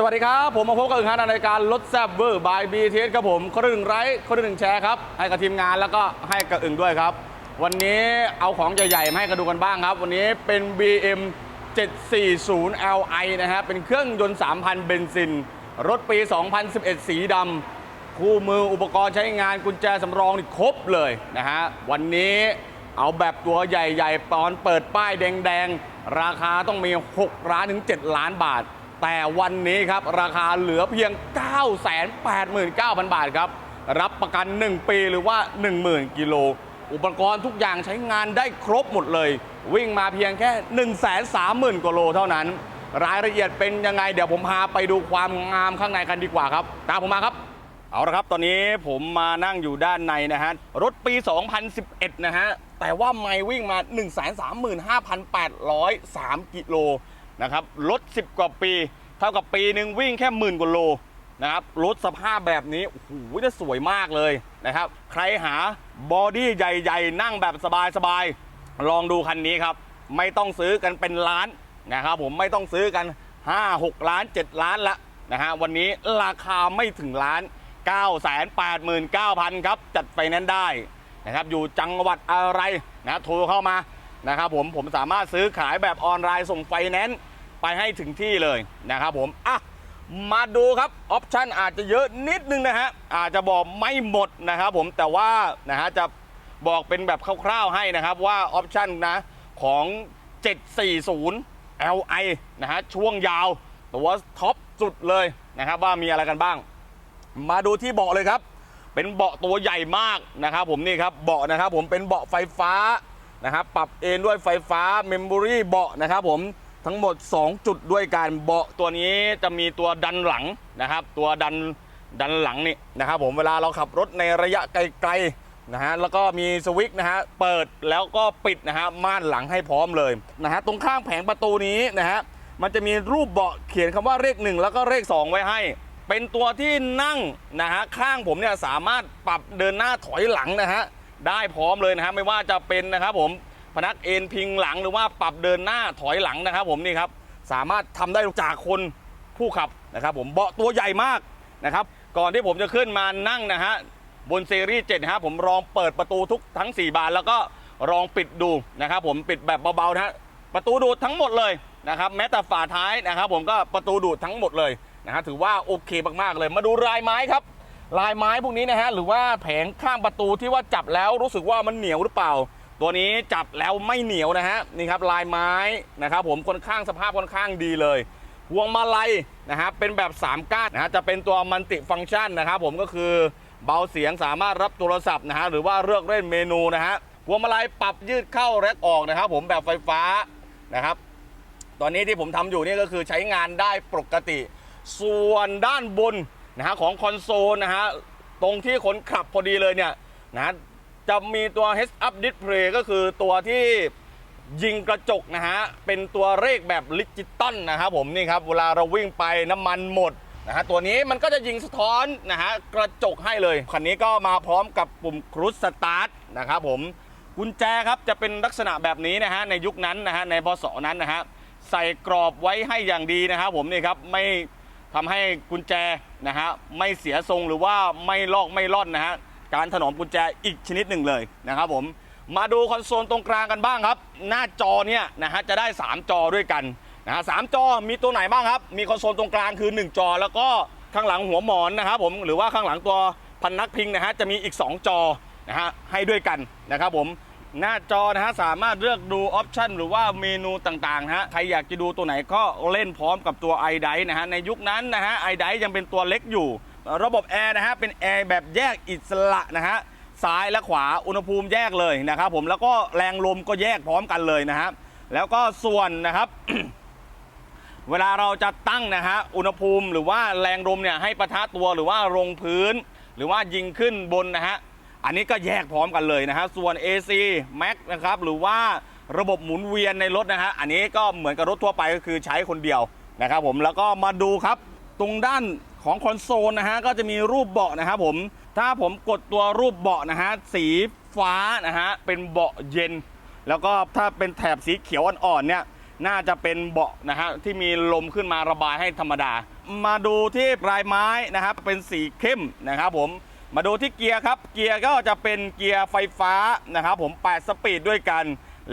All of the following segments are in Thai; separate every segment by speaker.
Speaker 1: สวัสดีครับ ผมมาพบกับอึ่งฮานในรายการรถแซบเวอร์บายบีเทีครับผมคนหนึ่งไลค์คนหนึ่งแชร์ครับให้กับทีมงานแล้วก็ให้กับอึ่งด้วยครับ วันนี้เอาของใหญ่ๆมาให้กันดูกันบ้างครับ วันนี้เป็น BM 740 Li นะฮะเป็นเครื่องยนต์ 3,000 เบนซิน รถปี 2011 สีดำคู่มืออุปกรณ์ใช้งานกุญแจสำรองนี่ครบเลยนะฮะวันนี้เอาแบบตัวใหญ่ๆตอนเปิดป้ายแดงๆ ราคาต้องมี 6 ล้านถึง 7 ล้านบาท แต่วันนี้ครับ ราคาเหลือเพียง 989,000 บาทครับ รับประกัน 1 ปีหรือว่า 10,000 กิโล อุปกรณ์ทุกอย่างใช้งานได้ครบหมดเลย วิ่งมาเพียงแค่ 130,000กว่าโลเท่านั้น รายละเอียดเป็นยังไง เดี๋ยวผมพาไปดูความงามข้างในกันดีกว่าครับ ตามผมมาครับเอาละครับ ตอนนี้ผมมานั่งอยู่ด้านในนะฮะ รถปี 2011 นะฮะ แต่ว่าไม่วิ่งมา 135,803 กิโล นะครับรถ 10 กว่าปี เท่ากับปีหนึ่งวิ่งแค่หมื่นกว่าโลนะครับรถสภาพแบบนี้โอ้โหน่าสวยมากเลยนะครับ ใครหาบอดี้ใหญ่ๆ นั่งแบบสบายๆ ลองดูคันนี้ครับ ไม่ต้องซื้อกันเป็นล้านนะครับผมไม่ต้องซื้อกัน 5 6 ล้าน 7 ล้านละนะฮะวันนี้ราคาไม่ถึงล้าน 989,000 ครับจัดไฟแนนซ์ได้นะครับอยู่จังหวัดอะไรนะโทรเข้ามานะครับผมผมสามารถซื้อขายแบบออนไลน์ส่งไฟแนนซ์ ไปให้ถึงที่เลยนะครับผมอะมาดูครับออปชันอาจจะเยอะนิดนึงนะฮะอาจจะบอกไม่หมดนะครับผมแต่ว่านะฮะจะบอกเป็นแบบคร่าวๆให้นะครับว่าออปชันนะของ 740 Li นะฮะช่วงยาวตัวท็อปสุดเลยนะครับว่ามีอะไรกันบ้าง มาดูที่เบาะเลยครับ เป็นเบาะตัวใหญ่มากนะครับผมนี่ครับเบาะนะครับผมเป็นเบาะไฟฟ้านะครับปรับเอนด้วยไฟฟ้าเมมโมรี่เบาะนะครับผม ทั้งหมด 2 จุดด้วยการเบาะตัวนี้จะมีตัวดันหลังนะครับ ตัวดันดันหลังนี่นะครับผมเวลาเราขับรถในระยะไกลๆนะฮะแล้วก็มีสวิตช์นะฮะเปิดแล้วก็ปิดนะฮะม่านหลังให้พร้อมเลยนะฮะตรงข้างแผงประตูนี้นะฮะมันจะมีรูปเบาะเขียนคำว่าเลขหนึ่งแล้วก็เลขสองไว้ให้ เป็นตัวที่นั่งนะฮะข้างผมเนี่ยสามารถปรับเดินหน้าถอยหลังนะฮะได้พร้อมเลยนะฮะไม่ว่าจะเป็นนะครับผม พนักเอนพิงหลังหรือว่าปรับเดินหน้าถอยหลังนะครับ ผมนี่ครับสามารถทำได้จากคนผู้ขับนะครับ ผมเบาะตัวใหญ่มากนะครับ ก่อนที่ผมจะขึ้นมานั่งนะฮะบนซีรีส์7นะฮะผมลองเปิดประตูทุกทั้ง 4 บานแล้วก็ลองปิดดูนะครับ ผมปิดแบบเบาๆนะฮะประตูดูดทั้งหมดเลยนะครับแม้แต่ฝาท้ายนะครับ ผมก็ประตูดูดทั้งหมดเลยนะฮะถือว่าโอเคมากๆเลยมาดูลายไม้ครับ ลายไม้พวกนี้นะฮะหรือว่าแผงข้างประตูที่ว่าจับแล้วรู้สึกว่ามันเหนียวหรือเปล่า ตัวนี้จับแล้วไม่เหนียวนะฮะนี่ครับลายไม้นะครับผมค่อนข้างสภาพค่อนข้างดีเลยพวงมาลัยนะฮะเป็นแบบ 3 ก้านนะฮะจะเป็นตัวมัลติฟังชันนะครับผมก็คือเบาเสียงสามารถรับโทรศัพท์นะฮะหรือว่าเลือกเล่นเมนูนะฮะพวงมาลัยปรับยืดเข้าและออกนะครับผมแบบไฟฟ้านะครับ ตอนนี้ที่ผมทำอยู่นี่ก็คือใช้งานได้ปกติ ส่วนด้านบนนะฮะของคอนโซลนะฮะตรงที่คนขับพอดีเลยเนี่ยนะฮะ จะมีตัว head Up Display ก็คือตัวที่ยิงกระจกนะฮะ เป็นตัวเลขแบบดิจิตอลนะครับผมนี่ครับ เวลาเราวิ่งไปน้ำมันหมดนะฮะตัวนี้มันก็จะยิงสะท้อนนะฮะกระจกให้เลย คันนี้ก็มาพร้อมกับปุ่มครู e สตาร์ทนะครับผมกุญแจครับจะเป็นลักษณะแบบนี้นะฮะในยุคนั้นนะฮะในพศนั้นนะฮะใส่กรอบไว้ให้อย่างดีนะครับผมนี่ครับไม่ทำให้กุญแจนะฮะไม่เสียทรงหรือว่าไม่ลอกไม่ล่อนนะฮะ การถนอมกุญแจอีกชนิดหนึ่งเลยนะครับผมมาดูคอนโซลตรงกลางกันบ้างครับ หน้าจอเนี่ยนะฮะจะได้ 3 จอด้วยกันนะฮะสามจอมีตัวไหนบ้างครับ มีคอนโซลตรงกลางคือ 1 จอ แล้วก็ข้างหลังหัวหมอนนะครับผมหรือว่าข้างหลังตัวพันนักพิงนะฮะจะมีอีก 2 จอนะฮะให้ด้วยกันนะครับผมหน้าจอนะฮะสามารถเลือกดูออปชันหรือว่าเมนูต่างๆนะฮะใครอยากจะดูตัวไหนก็เล่นพร้อมกับตัว i d i นะฮะในยุคนั้นนะฮะ i d i ยังเป็นตัวเล็กอยู่ ระบบแอร์นะฮะเป็นแอร์แบบแยกอิสระนะฮะซ้ายและขวาอุณหภูมิแยกเลยนะครับผมแล้วก็แรงลมก็แยกพร้อมกันเลยนะฮะแล้วก็ส่วนนะครับเวลาเราจะตั้งนะฮะอุณหภูมิหรือว่าแรงลมเนี่ยให้ประทะตัวหรือว่าลงพื้น หรือว่ายิงขึ้นบนนะฮะอันนี้ก็แยกพร้อมกันเลยนะฮะส่วน AC Max นะครับหรือว่าระบบหมุนเวียนในรถนะฮะอันนี้ก็เหมือนกับรถทั่วไปก็คือใช้คนเดียวนะครับผมแล้วก็มาดูครับ ตรงด้าน ของคอนโซลนะฮะก็จะมีรูปเบาะนะครับผมถ้าผมกดตัวรูปเบาะนะฮะสีฟ้านะฮะเป็นเบาะเย็น แล้วก็ถ้าเป็นแถบสีเขียวอ่อนๆเนี่ยน่าจะเป็นเบาะนะฮะที่มีลมขึ้นมาระบายให้ธรรมดา มาดูที่ปลายไม้นะครับเป็นสีเข้มนะครับผมมาดูที่เกียร์ครับ เกียร์ก็จะเป็นเกียร์ไฟฟ้านะครับผม8สปีดด้วยกัน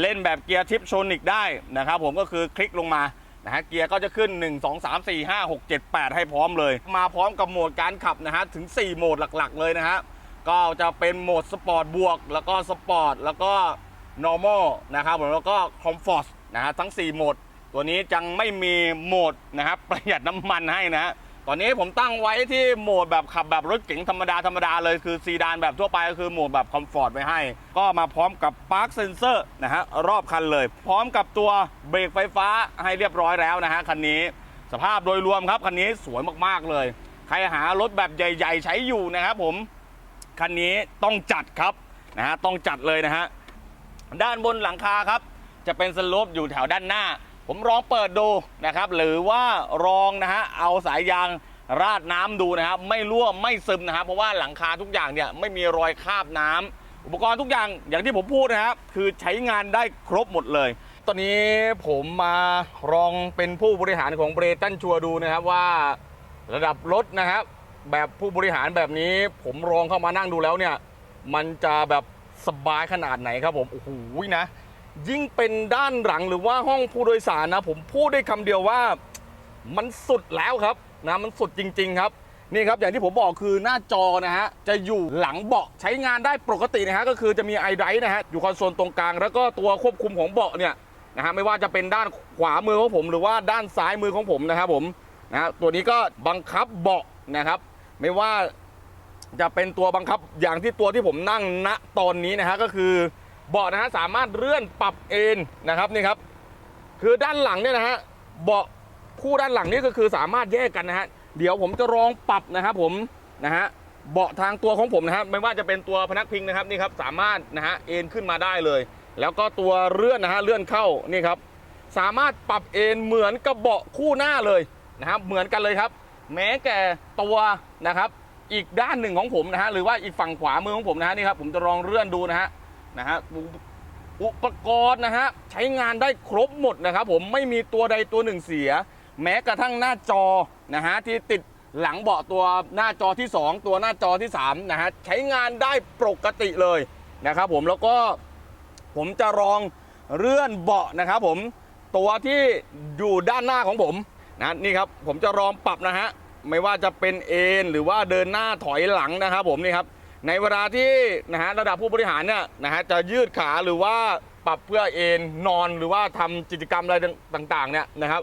Speaker 1: เล่นแบบเกียร์ทิปโชนิกได้นะครับผมก็คือคลิกลงมา นะฮะเกียร์ก็จะขึ้น 1 2 3 4 5 6 7 8 ให้พร้อมเลย มาพร้อมกับโหมดการขับนะฮะถึง 4 โหมดหลักๆ เลยนะฮะก็จะเป็นโหมดสปอร์ตบวก แล้วก็สปอร์ตแล้วก็ normal นะครับผมแล้วก็คอมฟอร์ตนะฮะทั้ง 4 โหมด ตัวนี้จังไม่มีโหมดนะครับประหยัดน้ำมันให้นะฮะ ตอนนี้ผมตั้งไว้ที่โหมดแบบขับแบบรถเก๋งธรรมดาธรรมดาเลยคือซีดานแบบทั่วไปก็คือโหมดแบบคอมฟอร์ตไว้ให้ ก็มาพร้อมกับปาร์คเซนเซอร์นะฮะรอบคันเลย พร้อมกับตัวเบรกไฟฟ้าให้เรียบร้อยแล้วนะฮะคันนี้ สภาพโดยรวมครับคันนี้สวยมากๆเลย ใครหารถแบบใหญ่ ๆ ใช้อยู่นะครับผมคันนี้ต้องจัดครับนะฮะต้องจัดเลยนะฮะด้านบนหลังคาครับ จะเป็นสโลปอยู่แถวด้านหน้า ผมลองเปิดดูนะครับ หรือว่ารองนะฮะเอาสายยางราดน้ำดูนะครับ ไม่รั่วไม่ซึมนะครับ เพราะว่าหลังคาทุกอย่างเนี่ยไม่มีรอยคราบน้ำอุปกรณ์ทุกอย่างอย่างที่ผมพูดนะครับ คือใช้งานได้ครบหมดเลย ตอนนี้ผมมาลองเป็นผู้บริหารของเบรตันชัวดูนะครับว่าระดับรถนะครับ แบบผู้บริหารแบบนี้ ผมลองเข้ามานั่งดูแล้วเนี่ย มันจะแบบสบายขนาดไหนครับผมโอ้โหนะ ยิ่งเป็นด้านหลังหรือว่าห้องผู้โดยสารนะ ผมพูดได้คำเดียวว่ามันสุดแล้วครับนะมันสุดจริง ๆ ครับนี่ครับอย่างที่ผมบอกคือหน้าจอนะฮะจะอยู่หลังเบาะใช้งานได้ปกตินะฮะก็คือจะมีไอไดนะฮะอยู่คอนโซลตรงกลาง แล้วก็ตัวควบคุมของเบาะเนี่ยนะฮะไม่ว่าจะเป็นด้านขวามือของผมหรือว่าด้านซ้ายมือของผมนะครับผมนะฮะตัวนี้ก็บังคับเบาะนะครับ ไม่ว่าจะเป็นตัวบังคับอย่างที่ตัวที่ผมนั่งณตอนนี้นะฮะก็คือ เบาะนะฮะสามารถเลื่อนปรับเอนนะครับนี่ครับ คือด้านหลังเนี่ยนะฮะเบาะคู่ด้านหลังนี่ก็คือสามารถแยกกันนะฮะเดี๋ยวผมจะลองปรับนะครับผมนะฮะเบาะทางตัวของผมนะฮะไม่ว่าจะเป็นตัวพนักพิงนะครับนี่ครับสามารถนะฮะเอนขึ้นมาได้เลย แล้วก็ตัวเลื่อนนะฮะเลื่อนเข้านี่ครับสามารถปรับเอนเหมือนกับเบาะคู่หน้าเลยนะครับเหมือนกันเลยครับ แม้แก่ตัวนะครับ อีกด้านหนึ่งของผมนะฮะหรือว่าอีกฝั่งขวามือของผมนะฮะนี่ครับผมจะลองเลื่อนดูนะฮะ นะฮะอุปกรณ์นะฮะใช้งานได้ครบหมดนะครับผมไม่มีตัวใดตัวหนึ่งเสีย แม้กระทั่งหน้าจอนะฮะที่ติดหลังเบาะตัวหน้าจอที่ 2 ตัวหน้าจอที่3นะฮะใช้งานได้ปกติเลยนะครับผมแล้วก็ผมจะลองเลื่อนเบาะนะครับผมตัวที่อยู่ด้านหน้าของผมนะนี่ครับผมจะลองปรับนะฮะไม่ว่าจะเป็นเอนหรือว่าเดินหน้าถอยหลังนะครับผมนี่ครับ ในเวลาที่นะฮะระดับผู้บริหารเนี่ยนะฮะจะยืดขาหรือว่าปรับเพื่อเอนนอนหรือว่าทำกิจกรรมอะไรต่างๆเนี่ยนะครับ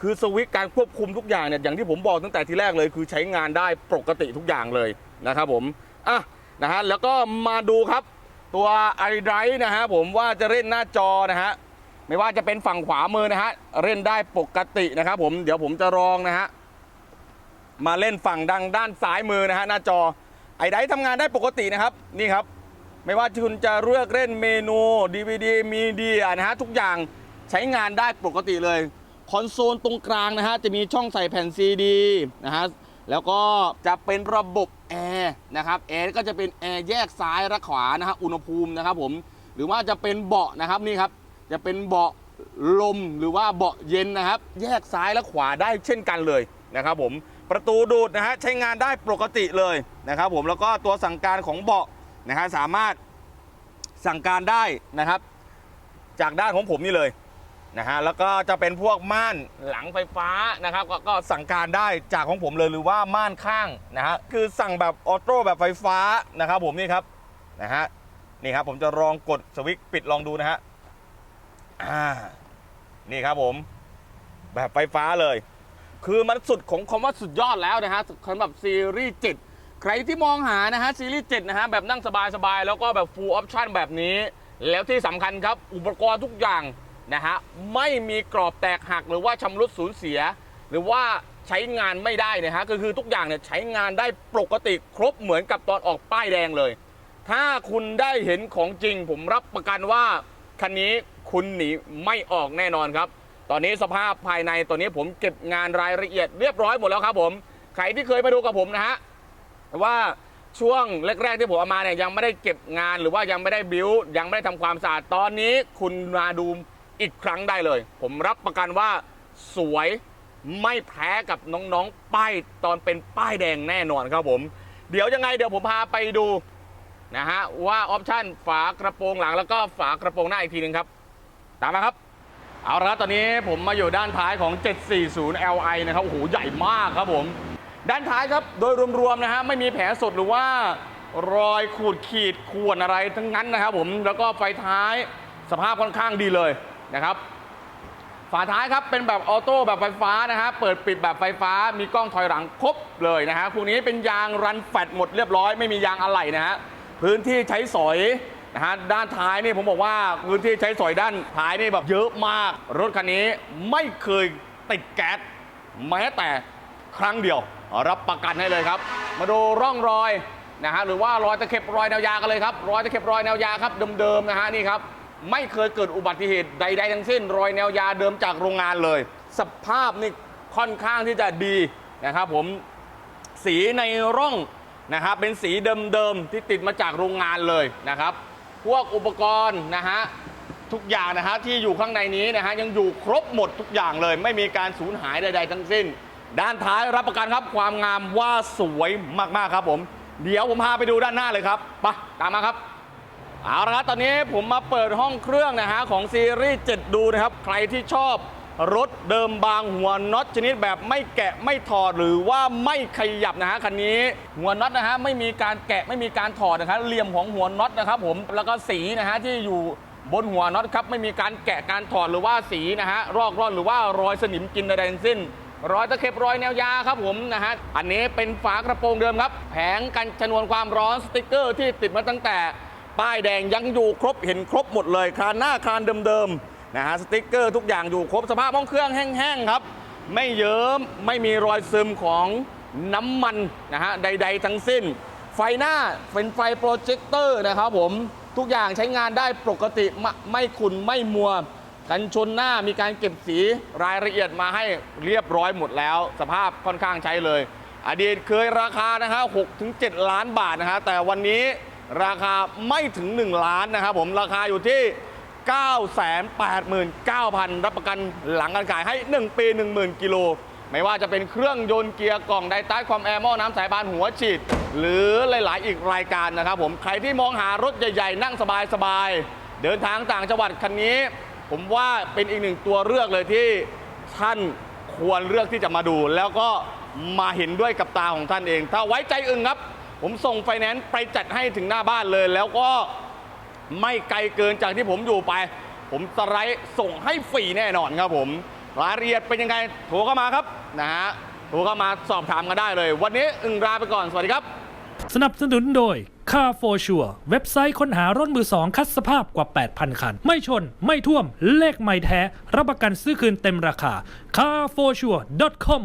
Speaker 1: คือสวิตช์การควบคุมทุกอย่างเนี่ยอย่างที่ผมบอกตั้งแต่ทีแรกเลย คือใช้งานได้ปกติทุกอย่างเลยนะครับผมอะนะฮะแล้วก็มาดูครับตัวไอไดนะฮะผมว่าจะเล่นหน้าจอนะฮะไม่ว่าจะเป็นฝั่งขวามือนะฮะเล่นได้ปกตินะครับผมเดี๋ยวผมจะลองนะฮะมาเล่นฝั่งดังด้านซ้ายมือนะฮะหน้าจอ ไอไดทำงานได้ปกตินะครับนี่ครับ ไม่ว่าคุณจะเลือกเล่นเมนู DVD มีเดียนะฮะทุกอย่างใช้งานได้ปกติเลยคอนโซลตรงกลางนะฮะจะมีช่องใส่แผ่นซีดีนะฮะแล้วก็จะเป็นระบบแอร์นะครับแอร์ก็จะเป็นแอร์แยกซ้ายและขวานะฮะอุณหภูมินะครับผมหรือว่าจะเป็นเบาะนะครับนี่ครับจะเป็นเบาะลมหรือว่าเบาะเย็นนะครับ แยกซ้ายและขวาได้เช่นกันเลยนะครับผม ประตูดูดนะฮะใช้งานได้ปกติเลยนะครับผมแล้วก็ตัวสั่งการของเบาะนะฮะสามารถสั่งการได้นะครับ จากด้านของผมนี่เลยนะฮะแล้วก็จะเป็นพวกม่านหลังไฟฟ้านะครับกก็สั่งการได้จากของผมเลยหรือว่าม่านข้างนะฮะคือสั่งแบบออโต้แบบไฟฟ้านะครับผมนี่ครับนะฮะนี่ครับผมจะลองกดสวิตช์ปิดลองดูนะฮะอ่านี่ครับผมแบบไฟฟ้าเลย คือมันสุดของคำว่าสุดยอดแล้วนะฮะสำหรับซีรีส์7ใครที่มองหานะฮะซีรีส์7นะฮะแบบนั่งสบายๆ แล้วก็แบบ full option แบบนี้ แล้วที่สำคัญครับ อุปกรณ์ทุกอย่างนะฮะไม่มีกรอบแตกหักหรือว่าชำรุดสูญเสีย หรือว่าใช้งานไม่ได้นะฮะก็คือทุกอย่างเนี่ยใช้งานได้ปกติครบเหมือนกับตอนออกป้ายแดงเลย ถ้าคุณได้เห็นของจริง ผมรับประกันว่าคันนี้คุณหนีไม่ออกแน่นอนครับ ตอนนี้สภาพภายในตัวนี้ผมเก็บงานรายละเอียดเรียบร้อยหมดแล้วครับผม ใครที่เคยมาดูกับผมนะฮะว่าช่วงแรกๆที่ผมเอามาเนี่ยยังไม่ได้เก็บงานหรือว่ายังไม่ได้บิวยังไม่ได้ทำความสะอาดตอนนี้คุณมาดูอีกครั้งได้เลย ผมรับประกันว่าสวยไม่แพ้กับน้องๆ ป้ายตอนเป็นป้ายแดงแน่นอนครับผม เดี๋ยวยังไงเดี๋ยวผมพาไปดูนะฮะว่าออปชั่นฝากระโปรงหลังแล้วก็ฝากระโปรงหน้าอีกทีหนึงครับ ตามมาครับ เอาละครับตอนนี้ผมมาอยู่ด้านท้ายของ 740 Li นะครับโอ้โหใหญ่มากครับผม ด้านท้ายครับโดยรวมๆนะฮะไม่มีแผลสดหรือว่ารอยขูดขีดข่วนอะไรทั้งนั้นนะครับผมแล้วก็ไฟท้ายสภาพค่อนข้างดีเลยนะครับ ฝาท้ายครับเป็นแบบออโต้แบบไฟฟ้านะฮะเปิดปิดแบบไฟฟ้ามีกล้องถอยหลังครบเลยนะฮะพวกนี้เป็นยางรันแฟตหมดเรียบร้อยไม่มียางอะไหล่นะฮะพื้นที่ใช้สอย นะฮะด้านท้ายนี่ผมบอกว่าพื้นที่ใช้สอยด้านท้ายนี่แบบเยอะมาก รถคันนี้ไม่เคยติดแก๊สแม้แต่ครั้งเดียว รับประกันให้เลยครับ มาดูร่องรอยนะฮะหรือว่ารอยตะเข็บรอยแนวยากันเลยครับรอยตะเข็บรอยแนวยาครับเดิมๆนะฮะนี่ครับไม่เคยเกิดอุบัติเหตุใด ๆ ทั้งสิ้น รอยแนวยาเดิมจากโรงงานเลย สภาพนี่ค่อนข้างที่จะดีนะครับผมสีในร่องนะครับเป็นสีเดิมๆที่ติดมาจากโรงงานเลยนะครับ พวกอุปกรณ์นะฮะทุกอย่างนะฮะที่อยู่ข้างในนี้นะฮะยังอยู่ครบหมดทุกอย่างเลย ไม่มีการสูญหายใด ๆ ทั้งสิ้น ด้านท้ายรับประกันครับความงามว่าสวยมากๆครับผม เดี๋ยวผมพาไปดูด้านหน้าเลยครับไปตามมาครับเอาละครับตอนนี้ผมมาเปิดห้องเครื่องนะฮะของซีรีส์7ดูนะครับ ใครที่ชอบ รถเดิมบางหัวน็อตชนิดแบบไม่แกะไม่ถอดหรือว่าไม่ขยับนะฮะคันนี้หัวน็อตนะฮะไม่มีการแกะไม่มีการถอดนะครับเหลี่ยมของหัวน็อตนะครับผมแล้วก็สีนะฮะที่อยู่บนหัวน็อตครับไม่มีการแกะการถอดหรือว่าสีนะฮะรอกร่อนหรือว่ารอยสนิมกินใดๆทั้งสิ้นรอยตะเข็บรอยแนวยาครับผมนะฮะอันนี้เป็นฝากระโปรงเดิมครับ แผงกันชนวนความร้อนสติกเกอร์ที่ติดมาตั้งแต่ ป้ายแดงยังอยู่ครบเห็นครบหมดเลยคานหน้าคานเดิมๆ นะฮะสติกเกอร์ทุกอย่างอยู่ครบสภาพห้องเครื่องแห้งๆครับ ไม่เยิ้มไม่มีรอยซึมของน้ำมันนะฮะใด ๆ ทั้งสิ้น ไฟหน้าเป็นไฟโปรเจคเตอร์นะครับผมทุกอย่างใช้งานได้ปกติไม่ไม่ขุ่นไม่มัว กันชนหน้ามีการเก็บสีรายละเอียดมาให้เรียบร้อยหมดแล้ว สภาพค่อนข้างใช้เลย อดีตเคยราคานะฮะ6ถึง7ล้านบาทนะฮะแต่วันนี้ราคาไม่ถึง 1 ล้านนะครับผมราคาอยู่ที่ 989,000 รับประกันหลังการขายให้ 1 ปี 10,000 กิโล ไม่ว่าจะเป็นเครื่องยนต์เกียร์กล่องไดต้าความแอร์หม้อน้ำสายพานหัวฉีด หรือหลาย ๆ อีกรายการนะครับผมใครที่มองหารถใหญ่ ๆ นั่งสบาย ๆ เดินทางต่างจังหวัดคันนี้ ผมว่าเป็นอีกหนึ่งตัวเลือกเลยที่ท่านควรเลือกที่จะมาดู แล้วก็มาเห็นด้วยกับตาของท่านเอง ถ้าไว้ใจอึ่งครับ ผมส่งไฟแนนซ์ไปจัดให้ถึงหน้าบ้านเลยแล้วก็ ไม่ไกลเกินจากที่ผมอยู่ไป ผมสไลด์ส่งให้ฟรีแน่นอนครับผมรายละเอียดเป็นยังไงโทรเข้ามาครับนะฮะโทรเข้ามาสอบถามกันได้เลย วันนี้อึงลาไปก่อน สวัสดีครับ
Speaker 2: สนับสนุนโดย Car for Sure เว็บไซต์ค้นหารถมือสองคัดสภาพกว่า 8,000 คัน ไม่ชน ไม่ท่วม เลขไม่แท้ รับประกันซื้อคืนเต็มราคา carforsure.com